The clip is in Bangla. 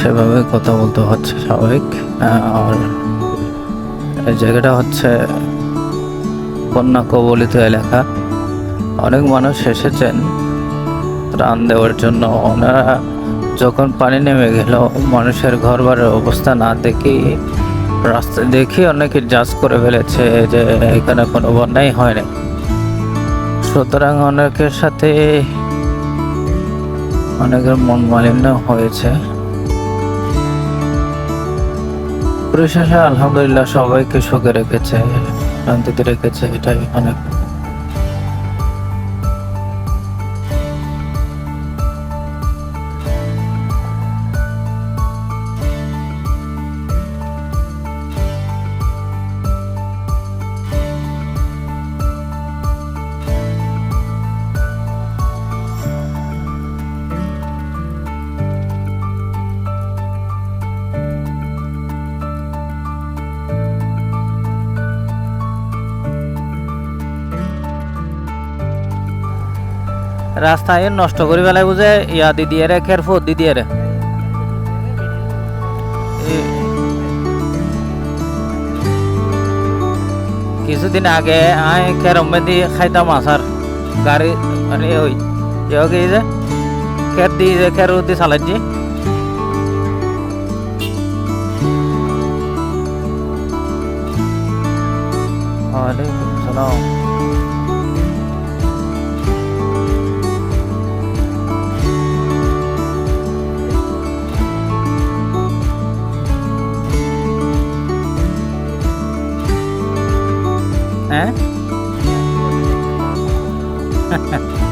সেভাবে কথা বলতে হচ্ছে স্বাভাবিক। আর এই জায়গাটা হচ্ছে বন্যা কবলিত এলাকা। অনেক মানুষ এসেছেন ত্রাণ দেওয়ার জন্য। ওনারা যখন পানি নেমে গেল, মানুষের ঘর বাড়ির অবস্থা না দেখি, রাস্তা দেখি অনেকে জাজ করে ফেলেছে যে এখানে কোনো বন্যাই হয়নি সুতরাং অনেকের সাথে অনেকের মন মালিন্য হয়েছে। পরিশেষে আলহামদুলিল্লাহ সবাইকে সুখে রেখেছে শান্তিতে রেখেছে এটাই অনেক রাস্তায় নষ্ট করে ফেলাই বুঝে, ইয়া দিদিয়ে রে খের ফোর দিদিয়ে রে কিছুদিন আগে আই খেরম দি খাইতাম আসার গাড়ি মানে ওই কি যে খের দি যে খের দি চালাচ্ছি ওয়ালাইকুম 嗯。哈哈